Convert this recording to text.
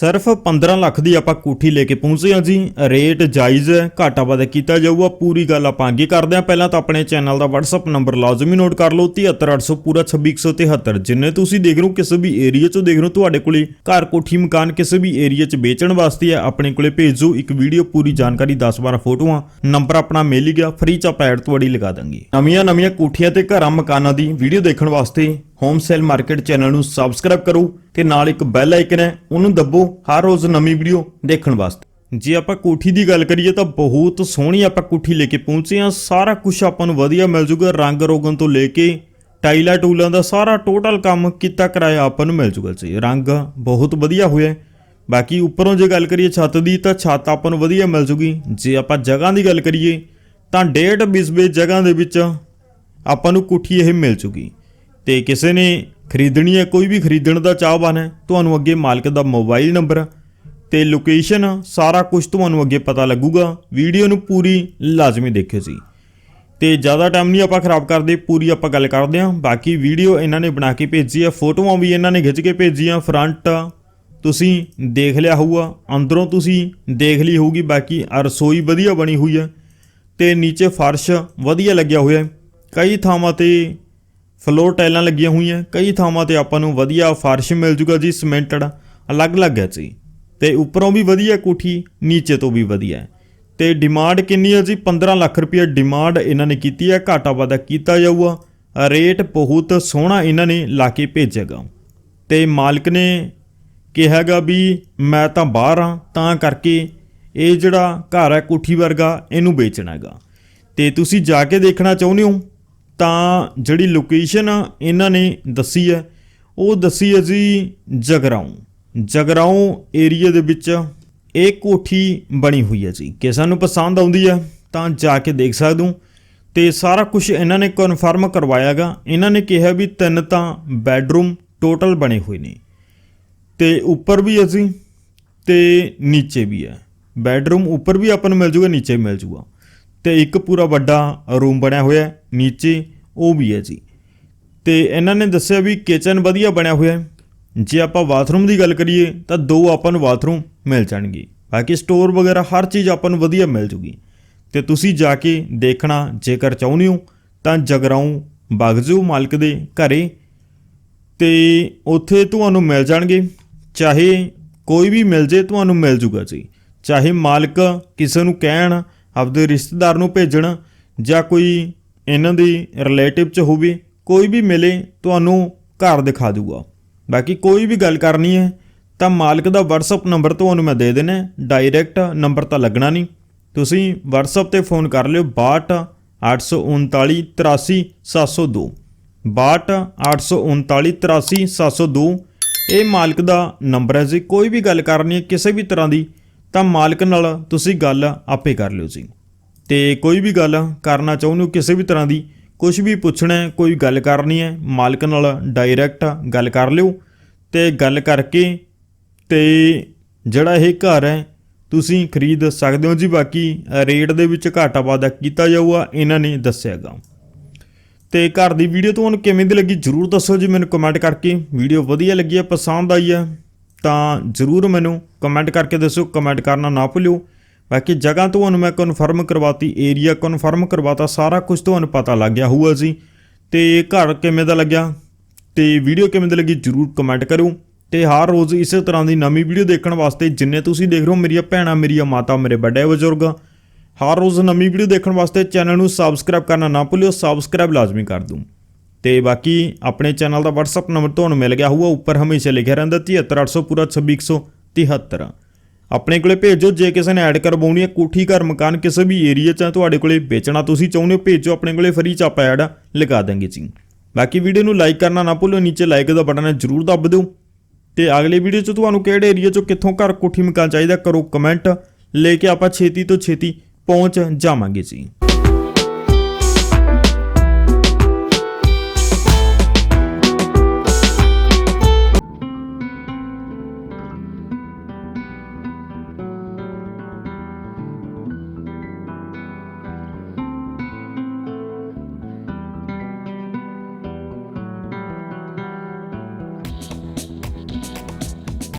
ਸਿਰਫ 15 ਲੱਖ ਦੀ ਆਪਾਂ ਕੋਠੀ ਲੈ ਕੇ ਪਹੁੰਚੇ ਹਾਂ ਜੀ। ਰੇਟ ਜਾਇਜ਼ ਹੈ, ਘਾਟਾ ਵਾਧਾ ਕੀਤਾ ਜਾਊਗਾ। ਪੂਰੀ ਗੱਲ ਆਪਾਂ ਅੱਗੇ ਕਰਦੇ ਹਾਂ। ਪਹਿਲਾਂ ਤਾਂ ਆਪਣੇ ਚੈਨਲ ਦਾ WhatsApp ਨੰਬਰ ਲਾਜ਼ਮੀ ਨੋਟ ਕਰ ਲਓ। 73800 ਪੂਰਾ 26173 ਜਿੰਨੇ ਤੁਸੀਂ ਦੇਖ ਰਹੇ ਹੋ, ਕਿਸੇ ਵੀ ਏਰੀਆ 'ਚੋਂ ਦੇਖ ਰਹੇ ਹੋ, ਤੁਹਾਡੇ ਕੋਲੇ ਘਰ ਕੋਠੀ ਮਕਾਨ ਕਿਸੇ ਵੀ ਏਰੀਆ 'ਚ ਵੇਚਣ ਵਾਸਤੇ ਹੈ, ਆਪਣੇ ਕੋਲੇ ਭੇਜੋ ਇੱਕ ਵੀਡੀਓ ਪੂਰੀ ਜਾਣਕਾਰੀ 10-12 ਫੋਟੋਆਂ ਨੰਬਰ ਆਪਣਾ ਮਿਲ ਹੀ ਗਿਆ। ਫ੍ਰੀ ਚ ਆਪਾਂ ਐਡ ਤੁਹਾਡੀ ਲਗਾ ਦਾਂਗੇ। ਨਵੀਆਂ ਨਵੀਆਂ ਕੋਠੀਆਂ ਤੇ ਘਰਾਂ ਮਕਾਨਾਂ ਦੀ ਵੀਡੀਓ ਦੇਖਣ ਵਾਸਤੇ ਹੋਮ ਸੇਲ ਮਾਰਕੀਟ ਚੈਨਲ ਨੂੰ ਸਬਸਕ੍ਰਾਈਬ ਕਰੋ ਤੇ ਨਾਲ ਇੱਕ ਬੈਲ ਆਈਕਨ ਹੈ, ਉਹਨੂੰ ਦੱਬੋ ਹਰ ਰੋਜ਼ ਨਵੀਂ ਵੀਡੀਓ ਦੇਖਣ ਵਾਸਤੇ। ਜੇ ਆਪਾਂ ਕੋਠੀ ਦੀ ਗੱਲ ਕਰੀਏ ਤਾਂ ਬਹੁਤ ਸੋਹਣੀ ਆਪਾਂ ਕੋਠੀ ਲੈ ਕੇ ਪਹੁੰਚੇ ਆ ਸਾਰਾ ਕੁਝ ਆਪਾਂ ਨੂੰ ਵਧੀਆ ਮਿਲ ਜੂਗਾ, ਰੰਗ ਰੋਗਨ ਤੋਂ ਲੈ ਕੇ ਟਾਈਲਾ ਟੂਲਾਂ ਦਾ ਸਾਰਾ ਟੋਟਲ ਕੰਮ ਕੀਤਾ ਕਰਾਇਆ ਆਪਾਂ ਨੂੰ ਮਿਲ ਜੂਗਾ ਜੀ। ਰੰਗ ਬਹੁਤ ਵਧੀਆ ਹੋਇਆ ਬਾਕੀ ਉੱਪਰੋਂ ਜੇ ਗੱਲ ਕਰੀਏ ਛੱਤ ਦੀ, ਤਾਂ ਛੱਤ ਆਪਾਂ ਨੂੰ ਵਧੀਆ ਮਿਲ ਜੂਗੀ। ਜੇ ਆਪਾਂ ਜਗ੍ਹਾ ਦੀ ਗੱਲ ਕਰੀਏ, ਤਾਂ ਡੇਢ ਬਿਸਬੇ ਜਗ੍ਹਾ ਦੇ ਵਿੱਚ ਆਪਾਂ ਨੂੰ ਕੋਠੀ ਇਹ ਮਿਲ ਜੂਗੀ। ਤੇ ਕਿਸੇ ਨੇ ਖਰੀਦਣੀ ਹੈ, ਕੋਈ ਵੀ ਖਰੀਦਣ ਦਾ ਚਾਹਵਾਨ ਹੈ, ਤੁਹਾਨੂੰ ਅੱਗੇ ਮਾਲਕ ਦਾ ਮੋਬਾਈਲ ਨੰਬਰ ਤੇ ਲੋਕੇਸ਼ਨ, ਸਾਰਾ ਕੁਝ ਤੁਹਾਨੂੰ ਅੱਗੇ ਪਤਾ ਲੱਗੂਗਾ। ਵੀਡੀਓ ਨੂੰ ਪੂਰੀ ਲਾਜ਼ਮੀ ਦੇਖਿਓ ਜੀ। ਤੇ ਜ਼ਿਆਦਾ ਟਾਈਮ ਨਹੀਂ ਆਪਾਂ ਖਰਾਬ ਕਰਦੇ, ਪੂਰੀ ਆਪਾਂ ਗੱਲ ਕਰਦੇ ਹਾਂ। ਬਾਕੀ ਵੀਡੀਓ ਇਹਨਾਂ ਨੇ ਬਣਾ ਕੇ ਭੇਜੀ ਹੈ, ਫੋਟੋਆਂ ਵੀ ਇਹਨਾਂ ਨੇ ਖਿੱਚ ਕੇ ਭੇਜੀਆਂ ਫਰੰਟ ਤੁਸੀਂ ਦੇਖ ਲਿਆ ਹੋਊਗਾ, ਅੰਦਰੋਂ ਤੁਸੀਂ ਦੇਖ ਲਈ ਹੋਊਗੀ, ਬਾਕੀ ਰਸੋਈ ਵਧੀਆ ਬਣੀ ਹੋਈ ਹੈ ਤੇ ਨੀਚੇ ਫਰਸ਼ ਵਧੀਆ ਲੱਗਿਆ ਹੋਇਆ ਹੈ। ਕਈ ਥਾਵਾਂ ਤੇ ਫਲੋਰ ਟਾਈਲਾਂ ਲੱਗੀਆਂ ਹੋਈਆਂ। ਕਈ ਥਾਵਾਂ ਤੇ ਆਪਾਂ ਨੂੰ ਵਧੀਆ ਫਰਸ਼ ਮਿਲ ਜੂਗਾ ਜੀ, ਸਿਮੈਂਟਡ। ਅਲੱਗ-ਅਲੱਗ ਹੈ ਜੀ। ਤੇ ਉੱਪਰੋਂ ਵੀ ਵਧੀਆ ਕੋਠੀ, ਨੀਚੇ ਤੋਂ ਵੀ ਵਧੀਆ ਹੈ। ਤੇ ਡਿਮਾਂਡ ਕਿੰਨੀ ਹੈ ਜੀ? 15 ਲੱਖ ਰੁਪਏ ਡਿਮਾਂਡ ਇਹਨਾਂ ਨੇ ਕੀਤੀ ਹੈ। ਘਾਟਾ ਵਾਧਾ ਕੀਤਾ ਜਾਊਗਾ। ਰੇਟ ਬਹੁਤ ਸੋਹਣਾ ਇਹਨਾਂ ਨੇ ਲਾ ਕੇ ਭੇਜੇਗਾ ਤੇ ਮਾਲਕ ਨੇ ਕਿਹਾਗਾ ਵੀ ਮੈਂ ਤਾਂ ਬਾਹਰ ਆ ਤਾਂ ਕਰਕੇ ਇਹ ਜਿਹੜਾ ਘਰ ਹੈ ਕੋਠੀ ਵਰਗਾ, ਇਹਨੂੰ ਵੇਚਣਾ ਹੈਗਾ ਤੇ ਤੁਸੀਂ ਜਾ ਕੇ ਦੇਖਣਾ ਚਾਹੁੰਦੇ ਹੋ? ਤਾਂ ਜਿਹੜੀ ਲੋਕੇਸ਼ਨ ਆ, ਇਹਨਾਂ ਨੇ ਦੱਸੀ ਹੈ। ਉਹ ਦੱਸੀ ਹੈ ਜੀ ਜਗਰਾਉਂ। ਜਗਰਾਉਂ ਏਰੀਆ ਦੇ ਵਿੱਚ ਇਹ ਕੋਠੀ ਬਣੀ ਹੋਈ ਹੈ ਜੀ। ਕਿ ਸਾਨੂੰ ਪਸੰਦ ਆਉਂਦੀ ਹੈ ਤਾਂ ਜਾ ਕੇ ਦੇਖ ਸਕਦੇ ਹੋ। ਤੇ ਸਾਰਾ ਕੁਝ ਇਹਨਾਂ ਨੇ ਕਨਫਰਮ ਕਰਵਾਇਆਗਾ ਇਹਨਾਂ ਨੇ ਕਿਹਾ ਵੀ ਤਿੰਨ ਤਾਂ ਬੈੱਡਰੂਮ ਟੋਟਲ ਬਣੇ ਹੋਏ ਨੇ। ਤੇ ਉੱਪਰ ਵੀ ਅਸੀਂ ਤੇ ਨੀਚੇ ਵੀ ਹੈ। ਬੈੱਡਰੂਮ ਉੱਪਰ ਵੀ ਆਪਾਂ ਨੂੰ ਮਿਲ ਜੂਗਾ, ਨੀਚੇ ਵੀ ਮਿਲ ਜੂਗਾ। ਤੇ ਇੱਕ ਪੂਰਾ ਵੱਡਾ ਰੂਮ ਬਣਿਆ ਹੋਇਆ ਹੈ। ਨੀਚੇ ਉਹ ਵੀ ਹੈ ਜੀ। ਤੇ ਇਹਨਾਂ ਨੇ ਦੱਸਿਆ ਵੀ ਕਿਚਨ ਵਧੀਆ ਬਣਿਆ ਹੋਇਆ ਹੈ। ਜੇ ਆਪਾਂ ਬਾਥਰੂਮ ਦੀ ਗੱਲ ਕਰੀਏ, ਤਾਂ ਦੋ ਆਪਾਂ ਨੂੰ ਬਾਥਰੂਮ ਮਿਲ ਜਾਣਗੇ। ਬਾਕੀ ਸਟੋਰ ਵਗੈਰਾ ਹਰ ਚੀਜ਼ ਆਪਾਂ ਨੂੰ ਵਧੀਆ ਮਿਲ ਜੂਗੀ। ਤੇ ਤੁਸੀਂ ਜਾ ਕੇ ਦੇਖਣਾ, ਜੇਕਰ ਚਾਹੁੰਦੇ ਹੋ, ਤਾਂ ਜਗਰਾਉਂ, ਬਗਜੂ ਮਾਲਕ ਦੇ ਘਰੇ। ਤੇ ਉੱਥੇ ਤੁਹਾਨੂੰ ਮਿਲ ਜਾਣਗੇ। ਚਾਹੇ ਕੋਈ ਵੀ ਮਿਲ ਜੇ, ਤੁਹਾਨੂੰ ਮਿਲ ਜੂਗਾ ਜੀ। ਚਾਹੇ ਮਾਲਕ ਕਿਸੇ ਨੂੰ ਕਹਿਣ, ਆਪਦੇ ਰਿਸ਼ਤੇਦਾਰ ਨੂੰ ਭੇਜਣ, ਜਾਂ ਕੋਈ ਇਹਨਾਂ ਦੀ ਰਿਲੇਟਿਵ ਚ ਹੋਵੇ ਕੋਈ ਵੀ ਮਿਲੇ ਤੁਹਾਨੂੰ ਘਰ ਦਿਖਾ ਦੂਗਾ। ਬਾਕੀ ਕੋਈ ਵੀ ਗੱਲ ਕਰਨੀ ਹੈ, ਤਾਂ ਮਾਲਕ ਦਾ WhatsApp ਨੰਬਰ ਤੁਹਾਨੂੰ ਮੈਂ ਦੇ ਦੇਣਾ ਡਾਇਰੈਕਟ ਨੰਬਰ ਤਾਂ ਲੱਗਣਾ ਨਹੀਂ। ਤੁਸੀਂ WhatsApp ਤੇ ਫੋਨ ਕਰ ਲਿਓ 62 839 83 702 62 839 83 702 ਇਹ ਮਾਲਕ ਦਾ ਨੰਬਰ ਹੈ ਜੀ। ਕੋਈ ਵੀ ਗੱਲ ਕਰਨੀ ਹੈ ਕਿਸੇ ਵੀ ਤਰ੍ਹਾਂ ਦੀ, ਤਾਂ ਮਾਲਕ ਨਾਲ ਤੁਸੀਂ ਗੱਲ ਆਪੇ ਕਰ ਲਿਓ ਜੀ। ਤੇ ਕੋਈ ਵੀ ਗੱਲ ਕਰਨਾ ਚਾਹੁੰਦੇ ਹੋ ਕਿਸੇ ਵੀ ਤਰ੍ਹਾਂ ਦੀ ਕੁਝ ਵੀ ਪੁੱਛਣਾ ਹੈ, ਕੋਈ ਗੱਲ ਕਰਨੀ ਹੈ, ਮਾਲਕ ਨਾਲ ਡਾਇਰੈਕਟ ਗੱਲ ਕਰ ਲਿਓ ਤੇ ਗੱਲ ਕਰਕੇ ਤੇ ਜਿਹੜਾ ਇਹ ਘਰ ਹੈ, ਤੁਸੀਂ ਖਰੀਦ ਸਕਦੇ ਹੋ ਜੀ। ਬਾਕੀ ਰੇਟ ਦੇ ਵਿੱਚ ਘਾਟਾ ਵਾਧਾ ਕੀਤਾ ਜਾਊਗਾ, ਇਹਨਾਂ ਨੇ ਦੱਸਿਆਗਾ ਤੇ ਘਰ ਦੀ ਵੀਡੀਓ ਤੁਹਾਨੂੰ ਕਿਵੇਂ ਦੀ ਲੱਗੀ ਜਰੂਰ ਦੱਸੋ ਜੀ ਮੈਨੂੰ ਕਮੈਂਟ ਕਰਕੇ। ਵੀਡੀਓ ਵਧੀਆ ਲੱਗੀ ਹੈ, ਪਸੰਦ ਆਈ ਹੈ, ਤਾਂ ਜਰੂਰ ਮੈਨੂੰ ਕਮੈਂਟ ਕਰਕੇ ਦੱਸੋ ਕਮੈਂਟ ਕਰਨਾ ਨਾ ਭੁੱਲਿਓ। ਬਾਕੀ ਜਗ੍ਹਾ ਤੁਹਾਨੂੰ ਮੈਂ ਕਨਫਰਮ ਕਰਵਾਤੀ ਏਰੀਆ ਕਨਫਰਮ ਕਰਵਾਤਾ, ਸਾਰਾ ਕੁਝ ਤੁਹਾਨੂੰ ਪਤਾ ਲੱਗ ਗਿਆ ਹੋਊਗਾ ਜੀ। ਤੇ ਘਰ ਕਿਵੇਂ ਦਾ ਲੱਗਿਆ? ਤੇ ਵੀਡੀਓ ਕਿਵੇਂ ਦੀ ਲੱਗੀ ਜਰੂਰ ਕਮੈਂਟ ਕਰਿਓ। ਤੇ ਹਰ ਰੋਜ਼ ਇਸੇ ਤਰ੍ਹਾਂ ਦੀ ਨਵੀਂ ਵੀਡੀਓ ਦੇਖਣ ਵਾਸਤੇ ਜਿੰਨੇ ਤੁਸੀਂ ਦੇਖ ਰਹੇ ਹੋ, ਮੇਰੀਆਂ ਭੈਣਾਂ, ਮੇਰੀਆਂ ਮਾਤਾ, ਮੇਰੇ ਵੱਡੇ ਬਜ਼ੁਰਗ, ਹਰ ਰੋਜ਼ ਨਵੀਂ ਵੀਡੀਓ ਦੇਖਣ ਵਾਸਤੇ ਚੈਨਲ ਨੂੰ ਸਬਸਕ੍ਰਾਈਬ ਕਰਨਾ ਨਾ ਭੁੱਲਿਓ ਸਬਸਕ੍ਰਾਈਬ ਲਾਜ਼ਮੀ ਕਰ ਦੂੰ। ਤੇ ਬਾਕੀ ਆਪਣੇ ਚੈਨਲ ਦਾ WhatsApp ਨੰਬਰ ਤੁਹਾਨੂੰ ਮਿਲ ਗਿਆ ਹੋਊਗਾ, ਉੱਪਰ ਹਮੇਸ਼ਾ ਲਿਖਿਆ ਰਹਿੰਦਾ 73800 ਪੂਰਾ 26173 ਆਪਣੇ ਕੋਲੇ ਭੇਜੋ, ਜੇ ਕਿਸੇ ਨੇ ਐਡ ਕਰਵਾਉਣੀ ਹੈ, ਕੋਠੀ, ਘਰ, ਮਕਾਨ, ਕਿਸੇ ਵੀ ਏਰੀਆ 'ਚ ਤੁਹਾਡੇ ਕੋਲੇ ਵੇਚਣਾ, ਤੁਸੀਂ ਚਾਹੁੰਦੇ ਹੋ, ਭੇਜੋ, ਆਪਣੇ ਕੋਲੇ ਫਰੀ ਚ ਆਪਾਂ ਐਡ ਲਗਾ ਦਾਂਗੇ ਜੀ। ਬਾਕੀ ਵੀਡੀਓ ਨੂੰ ਲਾਈਕ ਕਰਨਾ ਨਾ ਭੁੱਲਿਓ ਨੀਚੇ ਲਾਈਕ ਦਾ ਬਟਨ ਹੈ, ਜਰੂਰ ਦੱਬ ਦਿਓ। ਤੇ ਅਗਲੇ ਵੀਡੀਓ 'ਚ ਤੁਹਾਨੂੰ ਕਿਹੜੇ ਏਰੀਆ 'ਚੋਂ ਕਿੱਥੋਂ ਘਰ, ਕੋਠੀ, ਮਕਾਨ ਚਾਹੀਦਾ ਕਰੋ ਕਮੈਂਟ ਲੈ ਕੇ ਆਪਾਂ ਛੇਤੀ ਤੋਂ ਛੇਤੀ ਪਹੁੰਚ ਜਾਵਾਂਗੇ ਜੀ।